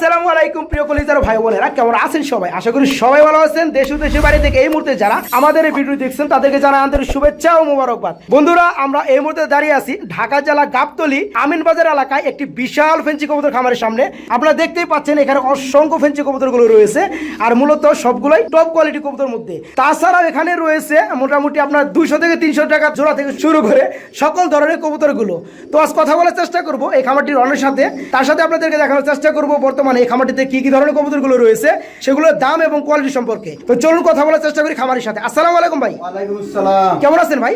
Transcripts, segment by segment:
আসসালামু আলাইকুম, প্রিয় কলিজার ভাই বোনেরা, কেমন আছেন সবাই? আশা করি সবাই ভালো আছেন। দেশ ও দেশের বাড়ি থেকে এই মুহূর্তে যারা আমাদের এই ভিডিও দেখছেন, তাদেরকে জানাই আন্তরিক শুভেচ্ছা ও মোবারকবাদ। বন্ধুরা, আমরা এই মুহূর্তে দাঁড়িয়ে আছি ঢাকা জেলা গাবতলি আমিনবাজার এলাকায় একটি বিশাল ফেন্সি কবুতর খামারের সামনে। আপনারা দেখতেই পাচ্ছেন, এখানে অসংখ্য ফেন্সি কবুতরগুলো রয়েছে, আর মূলত সবগুলোই টপ কোয়ালিটি কবুতর মধ্যে। তাছাড়াও এখানে রয়েছে মোটামুটি আপনার দুইশো থেকে তিনশো টাকা জোড়া থেকে শুরু করে সকল ধরনের কবুতরগুলো। তো আজ কথা বলার চেষ্টা করব এই খামারটির রনের সাথে। তার সাথে আপনাদেরকে দেখানোর চেষ্টা করব বর্তমানে এই খামারটিতে কি কি ধরনের কবুতরগুলো রয়েছে সেগুলোর দাম এবং কোয়ালিটি সম্পর্কে। তো চলুন কথা বলার চেষ্টা করি খামারের সাথে। আসসালাম আলাইকুম ভাই। ওয়ালাইকুম আসসালাম। কেমন আছেন ভাই?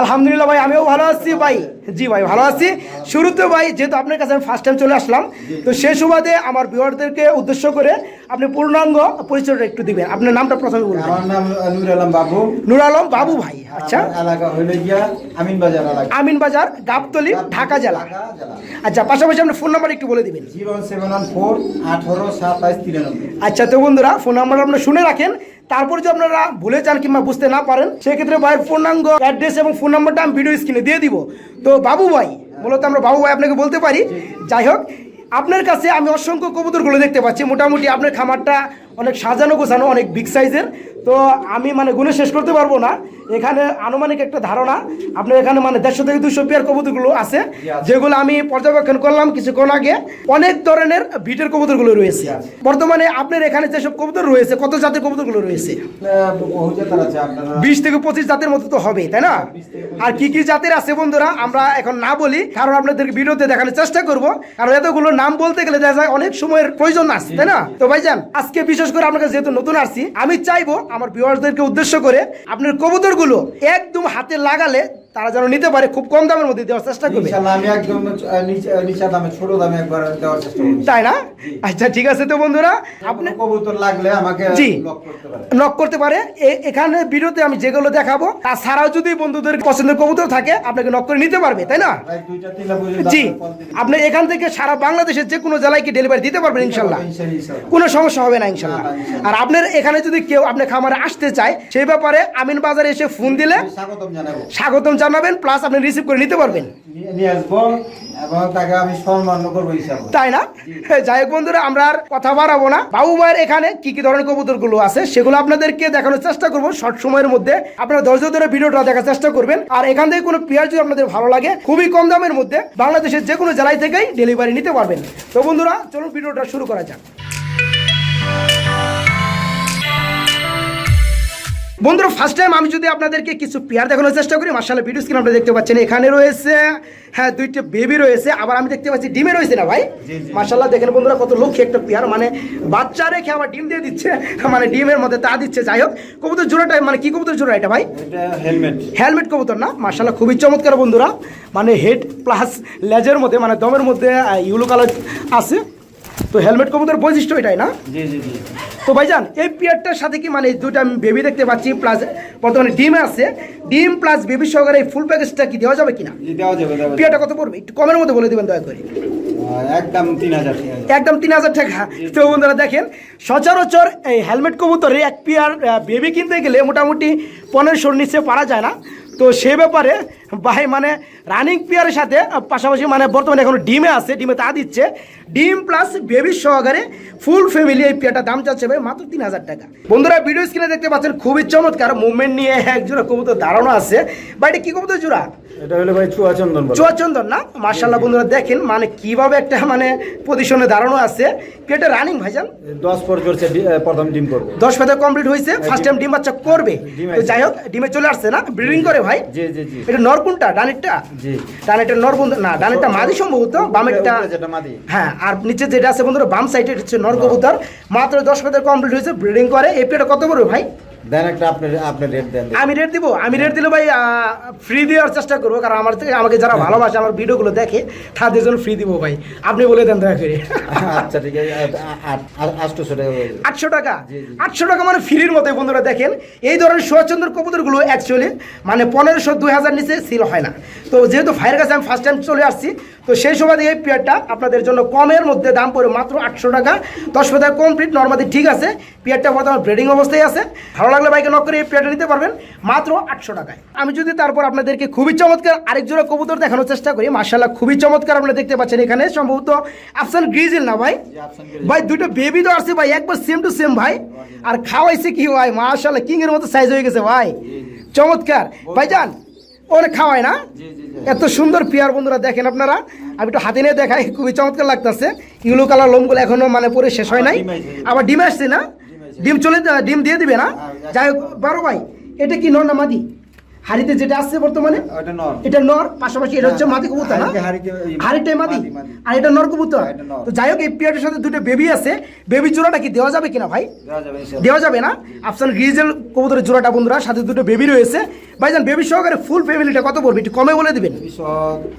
আলহামদুলিল্লাহ ভাই আমিও ভালো আছি ভাই। জি ভাই ভালো আছি। শুরুতে ভাই যেহেতু আপনার কাছে আমি ফার্স্ট টাইম চলে আসলাম তো সে সুবাদে আমার ভিউয়ারদেরকে উদ্দেশ্য করে আপনি পূর্ণাঙ্গ পরিচয়টা একটু দিবেন। আপনার নামটা প্রথমে বলবেন আমার নাম নূর আলম বাবু। নুর আলম বাবু ভাই আচ্ছা। এলাকা হইল গিয়া আমিন বাজার এলাকা। আমিন বাজার গাবতলি ঢাকা জেলা। আচ্ছা পাশাপাশি আপনার ফোন নাম্বার একটু বলে দিবেন। জিরো সেভেন ওয়ান ফোর আঠারো সাতাইশ তিরানব্বই। আচ্ছা তো বন্ধুরা ফোন নাম্বার আপনারা শুনে রাখেন। তারপর যদি আপনারা ভুলে যান কিংবা বুঝতে না পারেন, সেক্ষেত্রে ভাইয়ের নাম্বার অ্যাড্রেস এবং ফোন নাম্বারটা আমি ভিডিও স্ক্রিনে দিয়ে দিব। তো বাবু ভাই, মূলত আমরা বাবু ভাই আপনাকে বলতে পারি। যাই হোক, আপনার কাছে আমি অসংখ্য কবুতরগুলো দেখতে পাচ্ছি। মোটামুটি আপনার খামারটা অনেক সাজানো গোছানো অনেক বিগ সাইজের তো আমি মানে গুণে শেষ করতে পারব না। এখানে আনুমানিক একটা ধারণা আপনার এখানে মানে দেড়শো থেকে দুশো পেয়ার কবুতরগুলো আছে। যেগুলো আমি পর্যবেক্ষণ করলাম কিছুক্ষণ আগে। অনেক ধরনের ভিটের কবুতরগুলো রয়েছে। বর্তমানে আপনার এখানে যেসব কবুতর রয়েছে কত জাতের কবুতরগুলো রয়েছে? বিশ থেকে পঁচিশ জাতের মতো তো হবে তাই না? আর কি কি জাতের আছে বন্ধুরা আমরা এখন না বলি কারণ আপনাদের ভিডিওতে দেখানোর চেষ্টা করব। কারণ এতগুলো নাম বলতে গেলে দেখা যায় অনেক সময়ের প্রয়োজন আছে তাই না? তো ভাইজান আজকে বিশেষ করে আপনার কাছে যেহেতু নতুন আসছি, আমি চাইব আমার ভিউয়ার্সদেরকে উদ্দেশ্য করে আপনার কবুতরগুলো একদম হাতে লাগালে তারা যেন নিতে পারে খুব কম দামের মধ্যে দেওয়ার চেষ্টা করবে। ছোট দামে একবার দেওয়ার চেষ্টা তাই না? আচ্ছা ঠিক আছে তো বন্ধুরা আপনি কবুতর লাগলে আমাকে জি। নক করতে পারে। এখানে ভিডিওতে আমি যেগুলো দেখাবো তাছাড়াও যদি বন্ধুদের পছন্দের কবুতর থাকে আপনাকে নক করে নিতে পারবে তাই না? জি। আপনি এখান থেকে সারা বাংলাদেশের যে কোনো জেলায় কি ডেলিভারি দিতে পারবেন ইনশাল্লাহ। কোনো সমস্যা হবে না ইনশাল্লাহ। আর আপনার এখানে যদি কেউ আপনার খামারে আসতে চায় সেই ব্যাপারে আমিন বাজারে এসে ফোন দিলে স্বাগতম জানাব। স্বাগতম জানাবেন প্লাস আপনি রিসিভ করে নিতে পারবেন। তাই না? যাই হোক বন্ধুরা আমরা আর কথা বাড়াবো না। বাবু ভাইয়ের এখানে কি কি ধরনের কবুতরগুলো আছে সেগুলো আপনাদেরকে দেখানোর চেষ্টা করব। শর্ট সময়ের মধ্যে আপনারা ধৈর্য ধরে ভিডিওটা দেখার চেষ্টা করবেন। আর এখান থেকে কোনো পেঁয়াজ যদি আপনাদের ভালো লাগে খুবই কম দামের মধ্যে বাংলাদেশের যে কোনো জেলায় থেকেই ডেলিভারি নিতে পারবেন। তো বন্ধুরা চলুন ভিডিওটা শুরু করা যাক। বন্ধুরা ফার্স্ট টাইম আমি যদি আপনাদেরকে কিছু পেয়ার দেখানোর চেষ্টা করি মার্শাল্লাহ ভিডিও স্ক্রিন আপনারা দেখতে পাচ্ছেন এখানে রয়েছে হ্যাঁ দুইটা বেবি রয়েছে আবার আমি দেখতে পাচ্ছি ডিমে রয়েছে না ভাই? মার্শাল্লাহ দেখেন বন্ধুরা কত লক্ষ্য একটা পেয়ার মানে বাচ্চা রেখে আবার ডিম দিয়ে দিচ্ছে মানে ডিমের মধ্যে তা দিচ্ছে যাই হোক কবুতর জোড়াটা মানে কি কবুতর জোড়া এটা ভাই? হেলমেট হেলমেট কবুতর না? মার্শাল্লাহ খুবই চমৎকার বন্ধুরা মানে হেড প্লাস লেজের মধ্যে মানে দমের মধ্যে ইউলো কালার আছে। তো হেলমেট কবুতর বৈশিষ্ট্য এটাই না? তো ভাইজান এই পিয়ারটার সাথে কি মানে দুটো আমি বেবি দেখতে পাচ্ছি প্লাস বর্তমানে ডিম আছে। ডিম প্লাস বেবি সহকারে এই ফুল প্যাকেজটা কি দেওয়া যাবে কিনা? দেওয়া যাবে পিয়ারটা কত পড়বে? একটু কমের মধ্যে বলে দেবেন দয়া করে। একদম তিন হাজার তিন হাজার একদম তিন হাজার টাকা। তো বন্ধুরা দেখেন সচরাচর এই হেলমেট কবুতরে এক পিয়ার বেবি কিনতে গেলে মোটামুটি পনেরোশোর নিচে পারা যায় না। তো সে ব্যাপারে ভাই মানে রানিং পিয়ারের সাথে পাশাপাশি মানে বর্তমানে এখন ডিমে আছে, ডিমে তা দিচ্ছে। ডিম প্লাস বেবির সহকারে ফুল ফ্যামিলি এই পিয়ারটা দাম চাচ্ছে ভাই মাত্র তিন হাজার টাকা। বন্ধুরা ভিডিও স্ক্রিনে দেখতে পাচ্ছেন, খুবই চমৎকার। মুভমেন্ট নিয়ে একজোড়া কবুতর ধারণা আছে। বা এটা কী কবুতর জোড়া? এটা হলো ভাই চুয়া চুয়াচন্দন না? মার্শাল্লাহ বন্ধুরা দেখেন মানে কীভাবে একটা মানে পজিশনে দাঁড়ানো আছে। পেটে রানিং ভাইজান? দশ পর চলছে প্রথম ডিম করবে। দশ ফেতে কমপ্লিট হয়েছে ফার্স্ট টাইম ডিম বাচ্চা করবে। তো যাই হোক ডিমে চলে আসছে না? ব্রিডিং করে ভাই। জি জি জি। এটা নর কোনটা? ডানেরটা? জি। ডানেরটা নর বন্ধু না ডানেরটা মাদি সম্ভবত বামেরটা হ্যাঁ আর নিচে যেটা আছে বন্ধুরা বাম সাইডে হচ্ছে নর কবুতর। মাত্র দশ ফেতে কমপ্লিট হয়েছে ব্রিডিং করে। এই পেটে কত পড়বে ভাই? দেন একটা আপনি আপনি রেট দেন আমি রেট দিব? আমি রেট দিলে ভাই ফ্রি দেওয়ার চেষ্টা করব কারণ আমার থেকে আমাকে যারা ভালোবাসে আমার ভিডিওগুলো দেখে তাদের জন্য ফ্রি দিব ভাই। আপনি বলে দেন দয়া করে। আচ্ছা ঠিক আছে। আটশোশো টাকা আটশো টাকা। আটশো টাকা মানে ফ্রির মতো বন্ধুরা দেখেন। এই ধরনের সুভাষচন্দ্র কবুতরগুলো অ্যাকচুয়ালি মানে পনেরোশো দুই হাজার নিচে সিল হয় না। তো যেহেতু ভাইয়ের কাছে আমি ফার্স্ট টাইম চলে আসছি তো সেই সময় এই পেয়ারটা আপনাদের জন্য কমের মধ্যে দাম পড়ে মাত্র আটশো টাকা। দশ পাতা কমপ্লিট নর্মালি ঠিক আছে। পেয়ারটা বর্তমানে ব্রেডিং অবস্থায় আছে। ভালো লাগলে বাইকে নক করে এই পেয়ারটা নিতে পারবেন মাত্র আটশো টাকায়। আমি যদি তারপর আপনাদেরকে খুবই চমৎকার আরেক জোড়া কবুতর দেখানোর চেষ্টা করি মার্শাল্লাহ খুবই চমৎকার আপনারা দেখতে পাচ্ছেন এখানে সম্ভবত আফসান গ্রিজিল না ভাই? ভাই দুটো বেবি তো আসছে ভাই একবার সেম টু সেম ভাই। আর খাওয়াইছে কি ভাই? মার্শাল্লাহ কিং এর মতো সাইজ হয়ে গেছে ভাই। চমৎকার। ভাইজান অনেক খাওয়ায় না? এত সুন্দর পেয়ার বন্ধুরা দেখেন আপনারা। আমি একটু হাতে নিয়ে দেখাই খুবই চমৎকার লাগতেছে। ইউলো কালার লোমগুলো এখনও মানে পরে শেষ হয় নাই। আবার ডিম আসছে না? ডিম চলে ডিম দিয়ে দিবে না? যাই হোক বারো ভাই এটা কি নর না মাদি? হাড়িতে যেটা আসছে বর্তমানে এটা নর। পাশাপাশি এটা হচ্ছে মাদি কবুতর না? হাড়িটাই মাদি। আর এটা নর কবুতর? তো যাই হোক এই পেয়ারটার সাথে দুটো বেবি আছে। বেবি জোড়াটা কি দেওয়া যাবে কিনা ভাই? দেওয়া যাবে না? আফসান গ্রিজেল কবুতরের জোড়াটা বন্ধুরা সাথে দুটো বেবি রয়েছে। ভাই ভাইজান বেবি সহকারে ফুল ফ্যামিলিটা কত পড়বে? একটু কমে বলে দেবেন।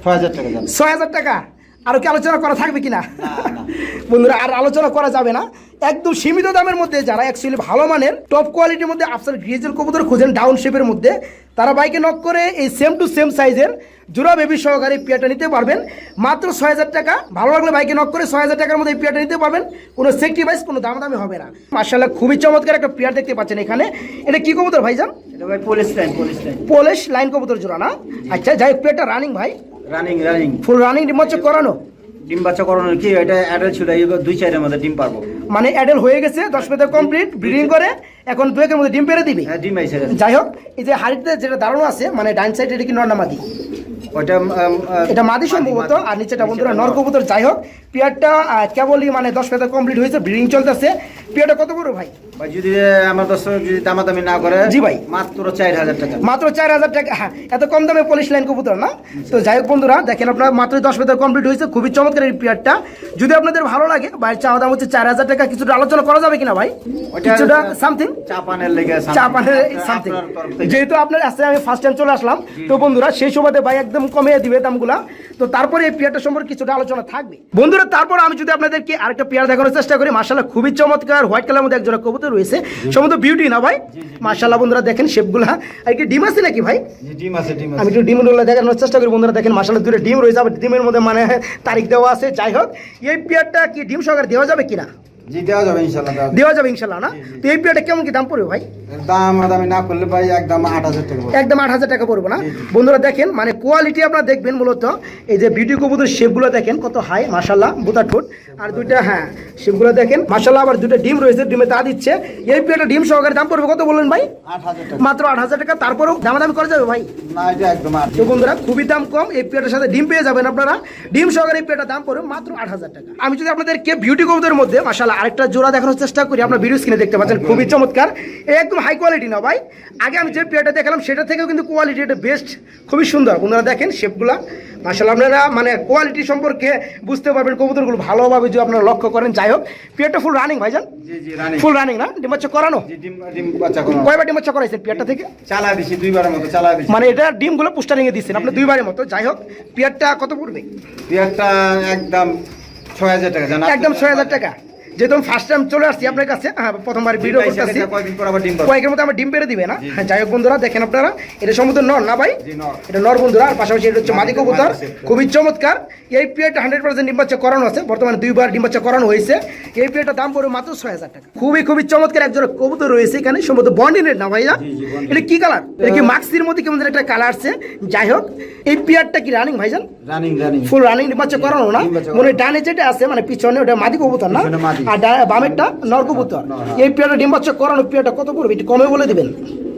ছয় হাজার টাকা ছয় হাজার টাকা? আরও কি আলোচনা করা থাকবে কিনা? না। বন্ধুরা আর আলোচনা করা যাবে না। একদম সীমিত দামের মধ্যে যারা অ্যাকচুয়ালি ভালো মানের টপ কোয়ালিটির মধ্যে আফসার গ্রিজেল কবুতর খোঁজেন ডাউন শেপের মধ্যে তারা বাইকে নক করে এই সেম টু সেম সাইজের জোড়া বেবি সহকারে এই পেয়ারটা নিতে পারবেন। মাত্র ছয় হাজার টাকা। ভালো লাগলে বাইকে নক করে ছয় হাজার টাকার মধ্যে এই পেয়ারটা নিতে পারবেন। কোনো সেক্টিভাইজ কোনো দামাদামি হবে না। মার্শাল্লাহ খুবই চমৎকার একটা পেয়ার দেখতে পাচ্ছেন এখানে। এটা কি কবুতর ভাইজান? এটা ভাই police line police line police line কবুতর জোড়া না? আচ্ছা যাই হোক পেয়ারটা রানিং ভাই। রানিং রানিং ফুল রানিং ডিম বাচ্চা করানো? ডিম বাচ্চা করানোর কি এটা অ্যাডাল্ট ছিল এই দুই চারের মধ্যে ডিম পারব। মানে অ্যাডাল্ট হয়ে গেছে দশ পেতে কমপ্লিট ব্রিডিং করে এখন দু একের মধ্যে ডিম পেরে দিবি? হ্যাঁ ডিম আইসে গেছে। যাই হোক এই যে হাড়িতে যেটা দাঁড়ানো আছে মানে ডাইন সাইড এটা কি নর্নামাদি ওটা এটা মাদি সম্ভবত আর নিচেটা বন্ধুরা নরকবুতর যাই হোক পিয়ারটা কেবলই মানে দশ পেতে কমপ্লিট হয়েছে ব্রিডিং চলতেছে। পিয়ারটা কত বড় ভাই? ভাই যদি আমার দর্শক যদি দামাদামি না করে জি ভাই। মাত্র চার হাজার টাকা। মাত্র চার হাজার টাকা হ্যাঁ এত কম দামে পলিশ লাইন কবুতর না? তো যাই হোক বন্ধুরা দেখেন আপনার মাত্র দশ কমপ্লিট হয়েছে খুবই চমৎকার এই পিয়ারটা। যদি আপনাদের ভালো লাগে ভাই চাওয়া দাম হচ্ছে চার হাজার টাকা কিছুটা আলোচনা করা যাবে কিনা ভাই? কিছুটা সামথিং চাপানের লেগে চা পানের সামথিং। যেহেতু আপনার আসলে আমি ফার্স্ট টাইম চলে আসলাম তো বন্ধুরা সেই সুবাদে ভাই একদম কমিয়ে দিবে দামগুলা। তো তারপরে এই পেয়ারটা সম্পর্কে কিছুটা আলোচনা থাকবে। বন্ধুরা তারপর আমি যদি আপনাদেরকে আরেকটা পেয়ার দেখানোর চেষ্টা করি মার্শাল্লাহ খুবই চমৎকার হোয়াইট কালার মধ্যে একজন কবুতর রয়েছে। সমস্ত বিউটি না ভাই? মার্শাল্লাহ বন্ধুরা দেখেন শেপগুলা আর কি ডিম আছে নাকি ভাই? ডিম আছে ডিম আমি একটু ডিমগুলো দেখানোর চেষ্টা করি বন্ধুরা দেখেন মার্শাল্লাহ দূরে ডিম রয়েছে আবার ডিমের মধ্যে মানে তারিখ দেওয়া আছে। যাই হোক এই পেয়ারটা কি ডিম সহকারে দেওয়া যাবে কিনা? জি দেওয়া যাবে ইনশাল্লাহ দেওয়া যাবে। ইনশাল্লাহ না? তো এই কেমন কি দাম পড়বে ভাই? দাম দামি না করলে ভাই একদম আট হাজার টাকা একদম আট হাজার টাকা পড়ব না? বন্ধুরা দেখেন মানে কোয়ালিটি আপনারা দেখবেন মূলত এই যে কবুতর শেপগুলো দেখেন কত হাই মাসাল্লাহ বুতা ঠোঁট। আর দুইটা হ্যাঁ শেপগুলো দেখেন মাসাল্লাহ আবার দুটো ডিম রয়েছে ডিমে তা দিচ্ছে। এই ডিম সহকারে দাম পড়বে কত বললেন ভাই? মাত্র আট হাজার টাকা তারপরেও দামাদামি করা যাবে ভাই? না এটা একদম তো বন্ধুরা খুবই দাম কম এই সাথে ডিম পেয়ে যাবেন আপনারা। ডিম সহকারে এই দাম পড়বে মাত্র আট হাজার টাকা। আমি যদি আপনাদেরকে বিউটি কবুতরের মধ্যে মাসাল্লাহ আরেকটা জোড়া দেখানোর চেষ্টা করি। আপনার ভিডিও স্ক্রিনে দেখতে পাচ্ছেন খুবই চমৎকার। একদম হাই কোয়ালিটি না ভাই। আগে আমি যে পেয়ারটা দেখালাম সেটা থেকেও কিন্তু কোয়ালিটি এটা বেস্ট খুবই সুন্দর। বন্ধুরা দেখেন শেপগুলা মাসাল্লাহ আপনারা মানে কোয়ালিটি সম্পর্কে বুঝতে পারবেন কবুতরগুলো ভালোভাবে যদি আপনারা লক্ষ্য করেন। যাই হোক পেয়ারটা ফুল রানিং ভাইজান? ফুল রানিং না? ডিম বাচ্চা করানো? কয়বার ডিম বাচ্চা করাইছেন পেয়ারটা থেকে? চালা দিছি দুইবারের মতো চালা দিছি মানে এটা ডিমগুলো পুস্টারিং এ দিচ্ছেন আপনি দুইবারের মতো। যাই হোক পেয়ারটা কত পড়বে? পেয়ারটা একদম ছয় হাজার টাকা জানা? একদম ছয় হাজার টাকা। যেহেতু আমি ফার্স্ট টাইম চলে আসছি আপনার কাছে হ্যাঁ, প্রথমবার ভিডিও করতেছি। ডিম কয়েকের মধ্যে আমার ডিম পেরে দিবে না। হ্যাঁ যাই হোক বন্ধুরা দেখেন আপনারা এটা সমুদ্র নর না ভাই? নর। এটা নর বন্ধুরা আর পাশাপাশি এটা হচ্ছে মাদি কবুতর। খুবই চমৎকার। এই পিএটা হান্ড্রেড পার্সেন্ট ডিম বাচ্চা করানো আছে। বর্তমানে দুইবার ডিম বাচ্চা করানো হয়েছে। এই পিএটার দাম পড়বে মাত্র ছয় হাজার টাকা। খুবই খুবই চমৎকার একজন কবুতর রয়েছে এখানে। সম্ভবত বন্ডিনের না ভাইয়া। এটা কি কালার? এটা কি মাক্সির মধ্যে কেমন একটা কালার আছে যাই হোক এই পিয়ারটা কি রানিং ভাইজান? রানিং রানিং ফুল রানিং বাচ্চা করানো না। ডিম মনে ডানে যেটা আছে মানে পিছনে ওটা মাদি কবুতর না। আর বামেরটা নর কবুতর এই পেয়ারটা ডিম্বাচ্ছে করানো পেয়ারটা কত পড়বে? একটু কমে বলে দিবেন। এটা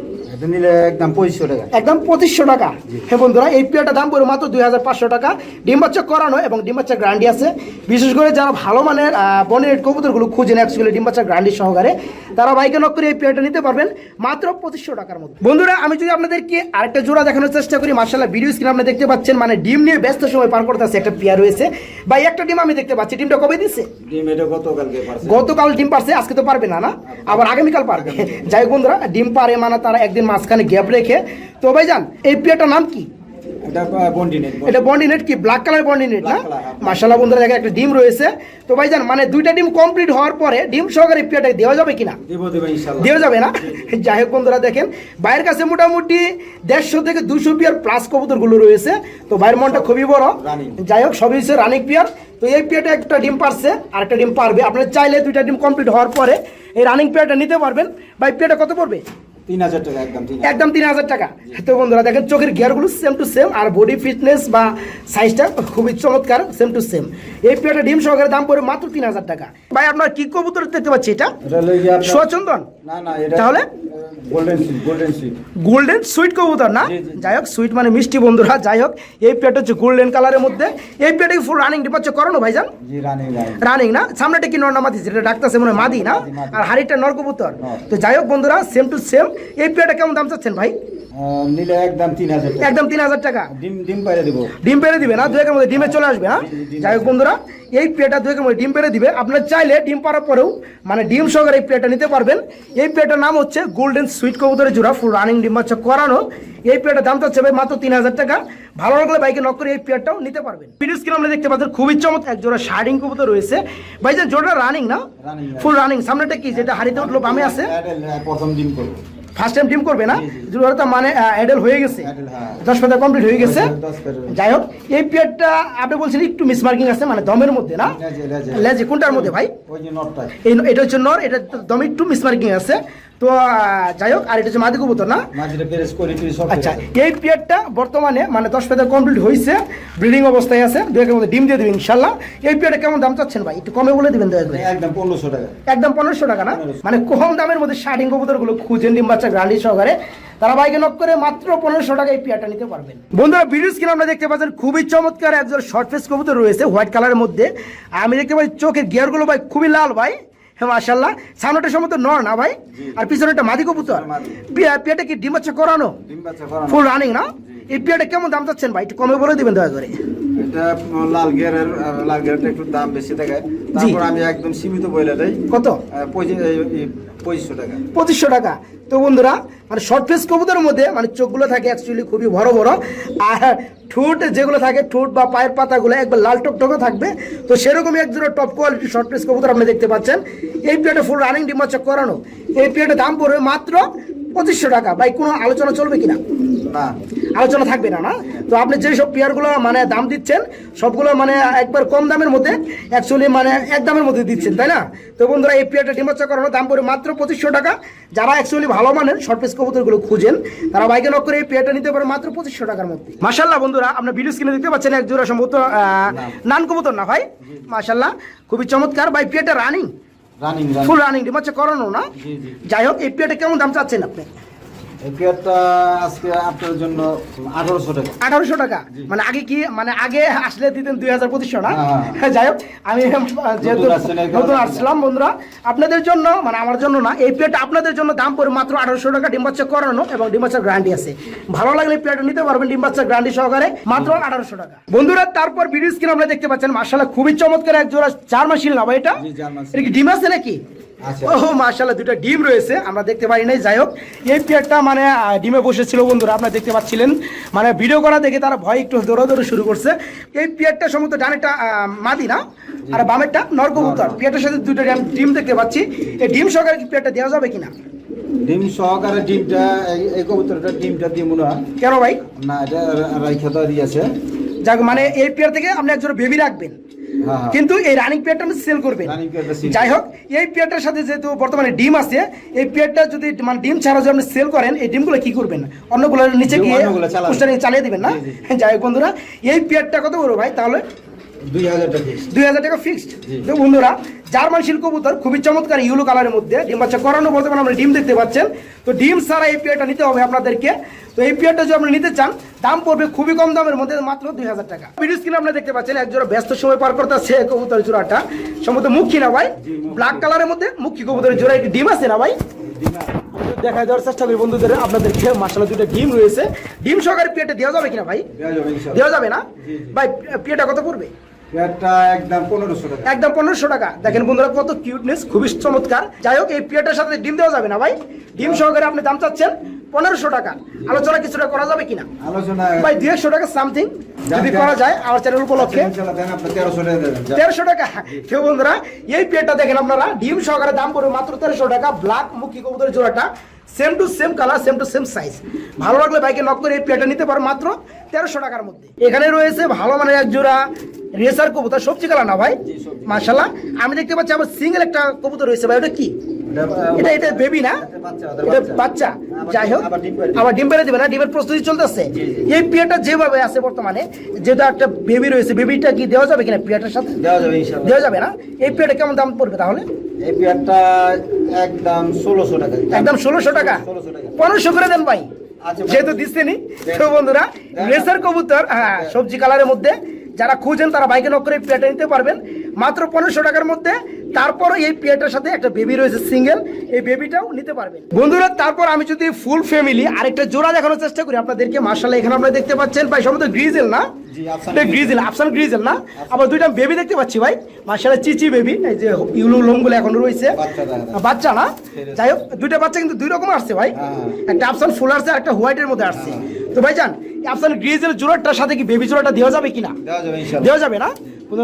নিলে একদম পঁচিশশো টাকা। একদম পঁচিশশো টাকা। হ্যাঁ বন্ধুরা এই পেয়ারটা দাম পড়বে মাত্র দুই হাজার পাঁচশো টাকা। ডিম বাচ্চা করানো এবং ডিম বাচ্চা গ্রান্ডি আছে। বিশেষ করে যারা ভালো মানের বনের কবুতরগুলো খুঁজেন অ্যাকচুয়ালি ডিম বাচ্চা গ্রান্ডি সহকারে তারা বাইকে নক করে এই পেয়ারটা নিতে পারবেন মাত্র পঁচিশশো টাকার মধ্যে। বন্ধুরা আমি যদি আপনাদেরকে আরেকটা জোড়া দেখানোর চেষ্টা করি মার্শাল্লাহ ভিডিও স্ক্রিন আপনি দেখতে পাচ্ছেন মানে ডিম নিয়ে ব্যস্ত সময় পার করতেছে একটা পেয়ার রয়েছে। বা একটা ডিম আমি দেখতে পাচ্ছি ডিমটা কবে দিচ্ছে ডিম এটা গতকালকে গতকাল ডিম পারছে আজকে তো পারবে না না? আবার আগামীকাল পারবে। যাই বন্ধুরা ডিম পারে মানে তারা একদিন মাঝখানে গ্যাপ রেখে তো ভাই যান এই পেয়ারটার নাম কি? এটা বন্ডি নেট কি? ব্ল্যাক কালার বন্ডি নেট না? হ্যাঁ। বন্ধুরা দেখেন একটা ডিম রয়েছে। তো ভাইজান মানে দুইটা ডিম কমপ্লিট হওয়ার পরে ডিম সহকারে দেওয়া যাবে কিনা? দেওয়া যাবে না? যাই হোক বন্ধুরা দেখেন ভাইয়ের কাছে মোটামুটি দেড়শো থেকে দুশো পিয়ার প্লাস কবুতরগুলো রয়েছে। তো ভাইয়ের মনটা খুবই বড়। যাই হোক সবই হচ্ছে রানিক পিয়ার তো এই পিয়ারটা একটা ডিম পারছে আর একটা ডিম পারবে। আপনার চাইলে দুইটা ডিম কমপ্লিট হওয়ার পরে এই রানিং পিয়ারটা নিতে পারবেন। ভাই পিয়ারটা কত পড়বে? একদম তিন হাজার। টাকা। তো বন্ধুরা দেখেন চোখের গিয়ারগুলো সেম টু সেম আর বডি ফিটনেস বা সাইজটা খুবই চমৎকার সেম টু সেম এই পেয়ারটা ডিম সহকারে দাম পড়ে মাত্র তিন হাজার টাকা। ভাই আপনার কি কবুতর দেখতে পাচ্ছি এটা? সুচন্দন তাহলে? গোল্ডেন সুইট কবুতর না। যাই হোক সুইট মানে মিষ্টি বন্ধুরা যাই হোক এই পেয়ারটা হচ্ছে গোল্ডেন কালারের মধ্যে। এই পেয়ারটা ফুল রানিং ডিপাচ্ছে করানো ভাইজান? জি রানি না? সামনেটা কি নর না মাদি? যেটা ডাকতেছে মনে মাদি না। আর হাড়িটা নর কবুতর। তো যাই হোক বন্ধুরা সেম টু সেম এই পেয়ারটা কেমন দাম চাচ্ছেন ভাই? নিলে একদম তিন হাজার একদম তিন হাজার টাকা। ডিম ডিম পাইরে দিব। ডিম পেরে দিবে না? মধ্যে ডিমে চলে আসবে হ্যাঁ? যাই হোক বন্ধুরা এই প্লেটটা মধ্যে ডিম পেরে দিবে। আপনার চাইলে ডিম পাড়ার পরেও মানে ডিম সহকারে এই প্লেটটা নিতে পারবেন। এই নাম হচ্ছে গোল্ডেন সুইট কবুতরের জোড়া ফুল রানিং ডিম বাচ্চা করানো। এই প্লেটের দাম চাচ্ছে ভাই মাত্র তিন হাজার টাকা। ভালো লাগলে বাইকে নক করে এই প্লেটটাও নিতে পারবেন। ভিডিও স্ক্রিন দেখতে পাচ্ছেন খুবই চমৎকার এক জোড়া শার্ডিং কবুতর রয়েছে। ভাই যে জোড়া রানিং না? ফুল রানিং সামনেটা কি? যেটা হাড়িতে উঠল বামে আছে? হ্যাঁ, প্রথম ডিম করব। ফার্স্ট টাইম টিম করবে না? জি, জি। তো মানে অ্যাডেল হয়ে গেছে। দশ পাতা কমপ্লিট হয়ে গেছে। পেয়ার। যাই হোক এই পিয়ারটা আপনি বলছেন একটু মিসমার্কিং আছে মানে দমের মধ্যে না? লেজে, কোনটার মধ্যে ভাই? এটার জন্য এটা হচ্ছে নর এটা দমে একটু মিসমার্কিং আছে। তো যাই হোক আর এটা হচ্ছে মাদি কবুতর না? আচ্ছা এই পিয়ারটা বর্তমানে মানে দশ পাতা কমপ্লিট হয়েছে ব্রিডিং অবস্থায় আছে দু একের মধ্যে ডিম দিয়ে দেবেন ইনশাল্লাহ। এই পিয়ারটা কেমন দাম চাচ্ছেন ভাই? একটু কমে বলে দিবেন দয়া করে। একদম পনেরোশো টাকা। একদম পনেরোশো টাকা না? মানে কম দামের মধ্যে শার্টিং কবুতরগুলো খুঁজেন ডিম বাচ্চা গ্রান্ডি সহকারে তারা বাইকে নক করে মাত্র পনেরোশো টাকা এই পিয়ারটা নিতে পারবেন। বন্ধুরা ভিডিও স্ক্রিন আমরা দেখতে পাচ্ছেন খুবই চমৎকার একজন শর্ট ফেস কবুতর রয়েছে হোয়াইট কালারের মধ্যে। আমি দেখতে পাচ্ছি চোখের গিয়ারগুলো ভাই খুবই লাল ভাই। হ্যাঁ মাশাল্লাহ সামনেটা সম্ভবত নর না ভাই? আর পিছনেটা মাদি কবুতর। পেটে কি ডিম আছে করানো। ফুল রানিং না? এই পেটে কেমন দাম চাচ্ছেন ভাই? একটু কমে বলে দিবেন দয়া করে। এটা লাল গিয়ারের লাল গিয়ারটা একটু দাম বেশি থাকে তারপর আমি একদম সীমিত বইলে দেই। কত? পঁচিশ পঁচিশশো টাকা। তো বন্ধুরা মানে শর্ট ফেস কবুতরের মধ্যে মানে চোখগুলো থাকে অ্যাকচুয়ালি খুবই বড় বড়। আর ঠোঁট যেগুলো থাকে ঠোঁট বা পায়ের পাতাগুলো একবার লাল টকটকে থাকবে। তো সেরকমই এক জোড়া টপ কোয়ালিটি শর্ট ফেস কবুতর আপনি দেখতে পাচ্ছেন। এই প্লেটে ফুল রানিং ডিমাচা করানো। এই প্লেটের দাম পড়বে মাত্র পঁচিশশো টাকা। ভাই কোনো আলোচনা চলবে কিনা? না। আলোচনা থাকবে না না? তো আপনি যে সব পেয়ারগুলো মানে দাম দিচ্ছেন সবগুলো মানে একবার কম দামের মধ্যে অ্যাকচুয়ালি মানে এক দামের মধ্যে দিচ্ছেন তাই না? তো বন্ধুরা এই পেয়ারটা ডিমাচা করানোর দাম পড়ে মাত্র পঁচিশশো টাকা। যারা অ্যাকচুয়ালি ভালো মানের শর্ট পিস কবুতরগুলো খুঁজেন তারা বাইকে নক করে এই পেয়ারটা নিতে পারে মাত্র পঁচিশশো টাকার মধ্যে। মাসাল্লাহ বন্ধুরা আপনার ভিডিও স্ক্রিনে দেখতে পাচ্ছেন এক জোড়া সম্ভবত নান কবুতর না ভাই? মাসাল্লাহ খুবই চমৎকার। ভাই পেয়ারটা রানিং রানিং ফুল রানিং ডিমাচা করানো না? যাই হোক এই পেয়ারটা কেমন দাম চাচ্ছেন আপনি? এই গিয়ারটা আজকে আপনার জন্য আঠারোশো টাকা। আঠারোশো টাকা? মানে আগে কি মানে আগে আসলে দিতেন দুই হাজার পঁচিশশো না? হ্যাঁ, যাই হোক আমি যেহেতু আসছেন এই কারণে। নতুন আসলাম বন্ধুরা আপনাদের জন্য মানে আমার জন্য না এই প্লেট আপনাদের জন্য দাম পড়ে মাত্র আঠারোশো টাকা ডিম বাচ্চা করানো এবং ডিম বাচ্চার গ্যারান্টি আছে। ভালো লাগলে প্লেট নিতে পারবেন ডিম বাচ্চার গ্যারান্টি সহকারে মাত্র আঠারোশো টাকা। বন্ধুরা তারপর ভিডিও স্ক্রিন আপনারা দেখতে পাচ্ছেন মার্শাল্লাহ খুবই চমৎকার এক জোড়া চার মাসিল না ভাই এটা? জি, এটা কি ডিম আছে নাকি। ও মার্শাল্লাহ দুটো ডিম রয়েছে আমরা দেখতে পারি নাই। যাই হোক এই পেয়ারটা মানে ডিমে বসেছিল বন্ধুরা আপনারা দেখতে পাচ্ছিলেন। মানে ভিডিও করা দেখে তারা ভয় একটু দৌড়াদৌড়ি শুরু করছে। এই পেয়ারটা সম্ভবত ডানেরটা মাদি না? আর বামেরটা নরকবুতর। পেয়ারটার সাথে দুটো ডিম- দেখতে পাচ্ছি। এই ডিম সহকারে কি পেয়ারটা দেওয়া যাবে কিনা? ডিম সহকারে ডিমটা এই- কবুতরটা ডিমটা দিয়ে মনে কেন ভাই? না এটা রাইখা তো দিয়েছে। যাক মানে এই পেয়ার থেকে আপনি একজন বেবি রাখবেন। হ্যাঁ হ্যাঁ। কিন্তু এই রানিং পেয়ারটা আপনি সেল করবেন। যাই হোক এই পেয়ারটার সাথে যেহেতু বর্তমানে ডিম আছে এই পেয়ারটা যদি মানে ডিম ছাড়া যদি আপনি সেল করেন এই ডিমগুলো কি করবেন? অন্যগুলো নিচে গিয়ে চালিয়ে দেবেন না? যাই হোক বন্ধুরা এই পেয়ারটা কত বলব ভাই? তাহলে দুই হাজার টাকা ফিক্সড তো বন্ধুরা জার্মান শিল কবুতর খুবই চমৎকার ইউলো কালারের মধ্যে। ডিম বাচ্চা করানো বর্তমানে আমরা ডিম দেখতে পাচ্ছেন তো ডিম ছাড়া এই পেয়ারটা নিতে হবে আপনাদেরকে। তো এই পেয়ারটা যদি আপনি নিতে চান দাম পড়বে খুবই কম দামের মধ্যে মাত্র দুই হাজার টাকা। ভিডিও স্ক্রিনে আপনারা দেখতে পাচ্ছেন এক জোড়া ব্যস্ত সময় পার করতে আছে কবুতর জোড়াটা। সম্ভবত মুখী না ভাই ব্ল্যাক কালারের মধ্যে মুখী কবুতরের জোড়া একটি ডিম আছে না ভাই? দেখা দেওয়ার চেষ্টা করি বন্ধুদের আপনাদেরকে মাসালা দুটো ডিম রয়েছে। ডিম সহকারে পেটে দেওয়া যাবে কিনা ভাই? দেওয়া যাবে না। ভাই পেটা কত পড়বে? পেয়ারটা একদম পনেরোশো টাকা। একদম পনেরোশো টাকা। দেখেন বন্ধুরা কত কিউটনেস খুবই চমৎকার। যাই হোক এই পেয়ারটার সাথে ডিম দেওয়া যাবে না ভাই? ডিম সহকারে আপনি দাম চাচ্ছেন পনেরোশো টাকা। আলোচনা কিছুটা করা যাবে কিনা? আলোচনা ভাই দুই একশো টাকা সামথিং যদি করা যায় আমার চ্যানেল উপলক্ষে। ইনশাআল্লাহ দেন আপনি তেরোশো টাকা কেউ বন্ধুরা এই দেখেন আপনারা ডিম সহকারে দাম পড়বে মাত্র তেরোশো টাকা ব্ল্যাক মুখী কবুতরের জোড়াটা। Same to same colour same to same size ভালো লাগলে বাইকে নক করে এই পেটটা নিতে পারো মাত্র তেরোশো টাকার মধ্যে। এখানে রয়েছে ভালো মানের এক জোড়া রেসার কবুতর। সবজি কালার না ভাই? মার্শাল্লাহ আমি দেখতে পাচ্ছি আমার সিঙ্গেল একটা কবুতর রয়েছে ভাই। ওটা কি? এটা- এটা বেবি না? এটা বাচ্চা, যাই হোক আবার ডিম পেড়ে দিবে। না ডিমের প্রস্তুতি চলতেছে। এই পিয়াটা যেভাবে আছে বর্তমানে যেটা একটা বেবি রয়েছে বেবিটা কি দেওয়া যাবে কিনা পিয়াটার সাথে? দেওয়া যাবে দেওয়া যাবে না? এই পেয়ারটা কেমন দাম পড়বে তাহলে? এই পেয়ারটা একদম ষোলোশো টাকা। একদম ষোলোশো টাকা? পনেরোশো করে দেন ভাই। আচ্ছা, যেহেতু দিচ্ছেনি তো বন্ধুরা। রেসার কবুতর হ্যাঁ সবজি কালারের মধ্যে যারা খুঁজেন তারা বাইকে নক করে পেয়ারটা নিতে পারবেন। মাত্র পনেরোশো টাকার মধ্যে তারপরও এই পেয়ারটার সাথে একটা বেবি রয়েছে সিঙ্গেল এই বেবিটাও নিতে পারবেন। বন্ধুরা তারপর আমি যদি ফুল ফ্যামিলি আরেকটা জোড়া দেখানোর চেষ্টা করি আপনাদেরকে মার্শাল্লাহ এখানে আপনারা দেখতে পাচ্ছেন। ভাই সম্ভবত গ্রিজেল না? গ্রিজেল আফসান গ্রিজেল না? আবার দুইটা বেবি দেখতে পাচ্ছি ভাই। মার্শাল্লাহ চিচি বেবি এই যে ইউলু লোমগুলো এখন রয়েছে। বাচ্চা না? যাই হোক দুইটা বাচ্চা কিন্তু দুই রকম আসছে ভাই। হ্যাঁ। একটা আফসান ফুল আসছে আর একটা হোয়াইটের মধ্যে আসছে। তো ভাই জান আফসান গ্রিজের জোড়াটার সাথে কি বেবি জোড়াটা দেওয়া যাবে কিনা? দেওয়া যাবে ইনশাআল্লাহ। দেওয়া যাবে না?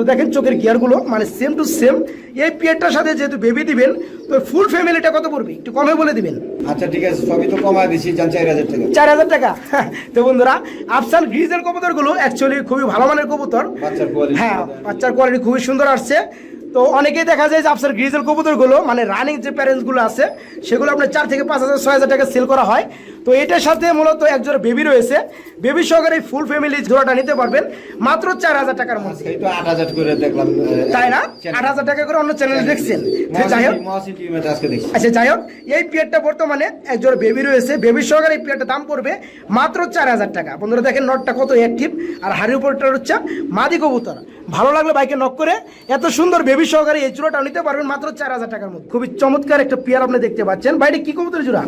দেখেন চোখের গিয়ারগুলো মানে সেম টু সেম এই পিয়ারটার সাথে যেহেতু বেবি দিবেন তো ফুল ফ্যামিলিটা কত পড়বে? একটু কমে বলে দিবেন। আচ্ছা ঠিক আছে সবই তো কমায় দিছি যান চার হাজার টাকা। চার হাজার টাকা? তো বন্ধুরা আফসান গ্রিজের কবুতরগুলো অ্যাকচুয়ালি খুবই ভালো মানের কবুতর। হ্যাঁ বাচ্চার কোয়ালিটি খুবই সুন্দর আসছে। তো অনেকেই দেখা যায় যে আপনার গ্রিজেল কবুতরগুলো মানে রানিং যে প্যারেন্টসগুলো আছে সেগুলো আপনার চার থেকে পাঁচ হাজার ছয় হাজার টাকা সেল করা হয়। তো এটার সাথে মূলত একজোড়া বেবি রয়েছে। বেবি সহকারে ফুল ফ্যামিলি জোড়াটা নিতে পারবেন। মাত্র চার হাজার টাকার মধ্যে। আট হাজার করে দেখলাম তাই না? আট হাজার টাকা করে অন্য চ্যানেলে দেখছেন। যাই হোক। আচ্ছা যাই হোক। এই পিয়ারটা বর্তমানে একজন বেবি রয়েছে। বেবি সহকারে এই পিয়ারটা দাম পড়বে মাত্র চার হাজার টাকা। বন্ধুরা দেখেন নটটা কত অ্যাক্টিভ আর হাড়ির উপরটা হচ্ছে মাদি কবুতর। ভালো লাগলে বাইকে নক করে এত সুন্দর বেবি সহকারে এই চূড়াটা নিতে পারবেন মাত্র চার হাজার টাকার মধ্যে। খুবই চমৎকার একটা পিয়ার আপনি দেখতে পাচ্ছেন। বাইরে কি কবুতর জোড়া?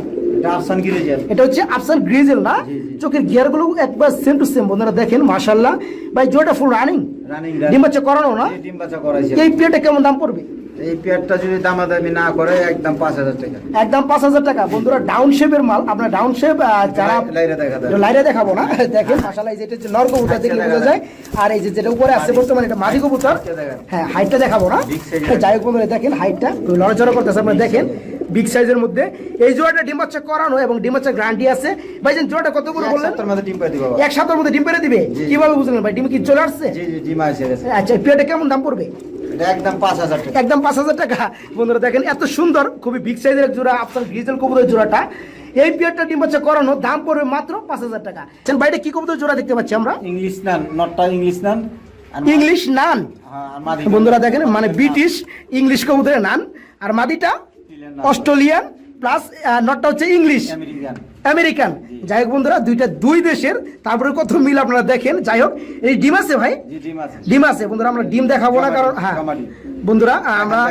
এটা হচ্ছে আফসান গ্রিজেল না? চোখের গিয়ারগুলো একবার সেম টু সেম বন্ধুরা দেখেন মাশাল্লাহ ভাই জোড়াটা ফুল রানিং রানিং ডিম বাচ্চা করানো না? এই ডিম বাচ্চা করাইছে। এই পিয়ারটা কেমন দাম পড়বে? এই পেয়ারটা যদি দামাদামি না করে একদম পাঁচ হাজার টাকা। একদম পাঁচ হাজার টাকা। বন্ধুরা ডাউন শেপের মাল। আপনার ডাউন শেপ যারা লাইরে দেখা যায় লাইরে দেখাবো না। দেখেন মাশাআল্লাহ এই যে এটা নর কবুতর দেখলে বোঝা যায়। আর এই যে যেটা উপরে আছে বর্তমানে এটা মাদি কবুতর। হ্যাঁ হাইটটা দেখাবো না। যাই হোক বন্ধুরা দেখেন হাইটটা লড়াচড়া করতেছে আপনারা দেখেন। বিগ সাইজের মধ্যে। এই জোড়াটা ডিম বাচ্চা করানো এবং ডিম বাচ্চা গ্যারান্টি আছে। ভাইজান জোড়াটা কত করে বললেন? সপ্তাহের মধ্যে ডিম পাই দিবা এক সপ্তাহের মধ্যে ডিম পেরে দিবে? কীভাবে বুঝলেন ভাই? ডিম কি চলে আসছে? জি জি ডিম আছে গেছে আচ্ছা পেয়ারটা কেমন দাম পড়বে? একদম পাঁচ হাজার টাকা। বন্ধুরা দেখেন এত সুন্দর খুবই বিগ সাইজের জোড়া আপনার গ্রিজেল কবুতরের জোড়াটা। এই পিয়ারটা ডিম বাচ্চা করানো দাম পড়বে মাত্র পাঁচ হাজার টাকা। আচ্ছা, বাইরে কি কবুতর জোড়া দেখতে পাচ্ছি আমরা? ইংলিশ নান নটটা ইংলিশ নান ইংলিশ নান। হ্যাঁ, বন্ধুরা দেখেন মানে ব্রিটিশ ইংলিশ কবুতরের নান। আর মাদিটা অস্ট্রেলিয়ান প্লাস নটটা হচ্ছে ইংলিশ আমেরিকান যাই হোক বন্ধুরা দুইটা দুই দেশের তারপরে কত মিল আপনারা দেখেন। যাই হোক এই ডিম আছে ভাই? ডিম আছে। বন্ধুরা আমরা ডিম দেখাবো না কারণ হ্যাঁ। বন্ধুরা আমরা।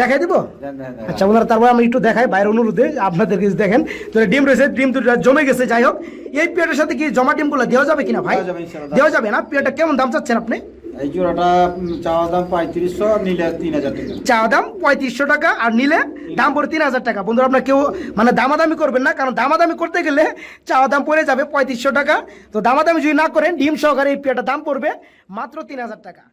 দেখাই দিব। আচ্ছা বন্ধুরা তারপর আমি একটু দেখাই বাইরের অনুরোধে আপনাদের কাছে দেখেন। তো ডিম রয়েছে ডিম দুটো জমে গেছে। যাই হোক এই পেয়ারের সাথে কি জমা ডিমগুলো দেওয়া যাবে কিনা ভাই? দেওয়া যাবে, দেওয়া যাবে না? পেয়ারটা কেমন দাম চাচ্ছেন আপনি? এই জোড়াটা চাওয়া দাম পঁয়ত্রিশশো, নিলে তিন হাজার টাকা। চা দাম পঁয়ত্রিশশো টাকা আর নিলে দাম পড়ে তিন হাজার টাকা। বন্ধুরা, আপনার কেউ মানে দামাদামি করবেন না, কারণ দামাদামি করতে গেলে চাওয়া দাম পড়ে যাবে পঁয়ত্রিশশো টাকা। তো দামাদামি যদি না করেন, ডিম সহকারে এই পেয়ারটার দাম পড়বে মাত্র তিন হাজার টাকা।